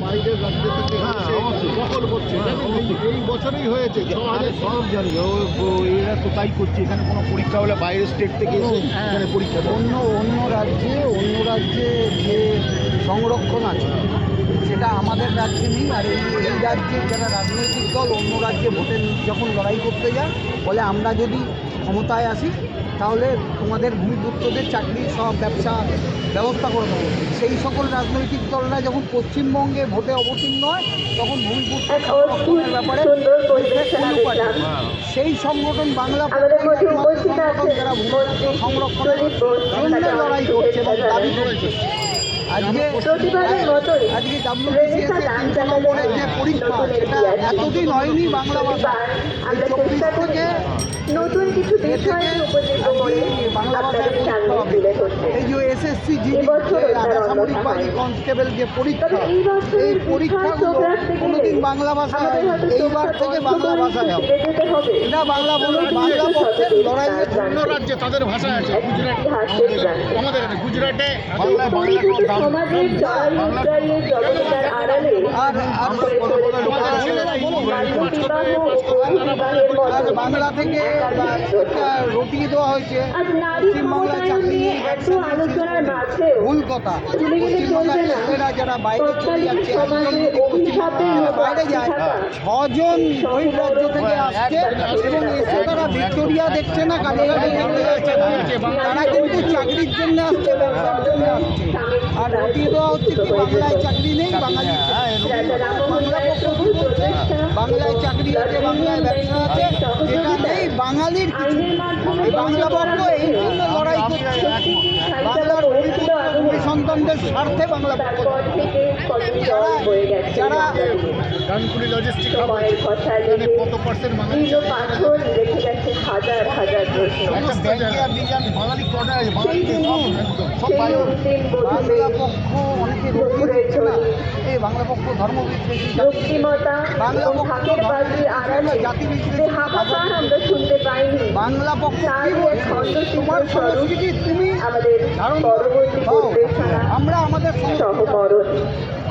বাইরের রাজ্য থেকে হ্যাঁ, দখল করছে। হ্যাঁ, এই- বছরেই হয়েছে। সব জানি এরা তো তাই করছে। এখানে কোনো পরীক্ষা হলে বাইরের স্টেট থেকে এসে হ্যাঁ। এখানে পরীক্ষা অন্য অন্য রাজ্যে অন্য রাজ্যে যে সংরক্ষণ আছে সেটা আমাদের রাজ্যে নেই। আর এই রাজ্যের যারা রাজনৈতিক দল অন্য রাজ্যে ভোটের যখন লড়াই করতে যায় বলে আমরা যদি ক্ষমতায় আসি তাহলে তোমাদের ভূমিপুত্রদের চাকরি সব ব্যবসা ব্যবস্থা করে দেবো। সেই সকল রাজনৈতিক দলরা যখন পশ্চিমবঙ্গে ভোটে অবতীর্ণ হয় তখন ভূমিপুত্রের ব্যাপারে সেই সংগঠন বাংলা সংগঠন যারা সংরক্ষণের জন্য লড়াই করছে এবং দাবি করেছে। আজকে আজকে যে পরীক্ষা। সেটা এতদিন হয়নি বাংলা ভাষা। এবার আমরা নতুন কিছু বিষয়কে উপযুক্ত করে বাংলা ভাষায় পরীক্ষা হবে। এই যে এসএসসি জিডি এবছর যে তার আধা সামরিক বাহিনী কনস্টেবল যে পরীক্ষা এই পরীক্ষাগুলো কোনোদিন বাংলা ভাষায় এইবার থেকে বাংলা ভাষায় হবে। এটা বাংলা বলে নতুন বাংলা কিছু পক্ষের শব্দ লড়াইয়ে তার অন্য রাজ্যে তাদের ভাষা আছে গুজরাট। আমাদের গুজরাটে বাংলা থেকে। রটিয়ে দেওয়া হয়েছে। ক্ষমতায়ন চাকরি ভুল কথা। পশ্চিমবাংলার ছেলেরা যারা বাইরে চলে যাচ্ছে বাইরে যায় ছজন বহির রাজ্য থেকে আসছে এবং এসে তারা ভিক্টোরিয়া দেখছে না কালীঘাটে তারা কিন্তু চাকরির জন্য আসছে ব্যবসার জন্য আসছে। আর রটিয়ে দেওয়া হচ্ছে কি বাংলায় চাকরি নেই বাঙালি বাংলা পক্ষ বলছে বাংলায় চাকরি আছে বাংলায় ব্যবসা আছে যেটা নেই বাঙালির কিছু বাংলা পক্ষ এই জন্য লড়াই করছে। বাংলার অভিপুত্র সন্তানদের স্বার্থে বাংলা পক্ষ যারা লজিস্টিক লেগে কত পার্সেন্ট বাঙালি বাংলা পক্ষ বাংলা আমরা বাংলা পক্ষ তোমার সংস্কৃতি তুমি? আমাদের ধারণ পরবর্তী দাও। পরিবেশনা আমরা আমাদের সহমরণ